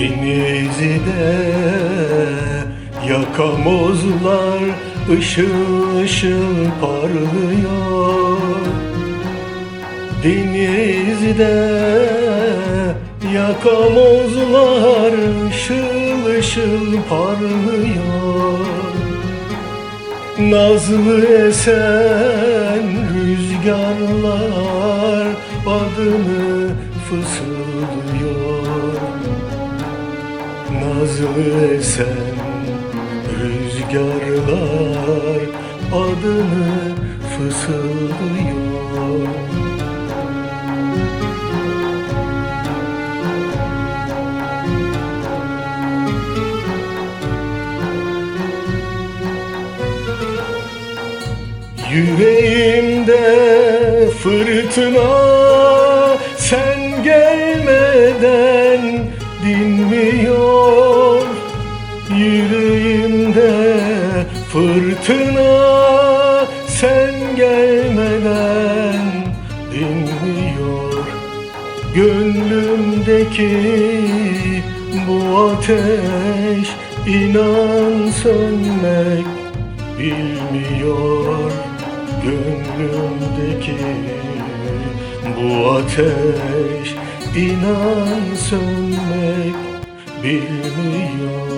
Denizi de yakamozlar ışıl ışıl parlıyor. Denizde yakamozlar ışıl ışıl parlıyor. Nazlı esen rüzgarlar adını fısıldıyor. Nazlı esen rüzgarlar adını fısıldıyor. Yüreğimde fırtına sen gelmeden dinmiyor Yüreğimde fırtına sen gelmeden dinmiyor. Gönlümdeki bu ateş inan sönmek bilmiyor. Gönlümdeki bu ateş inan sönmek bilmiyor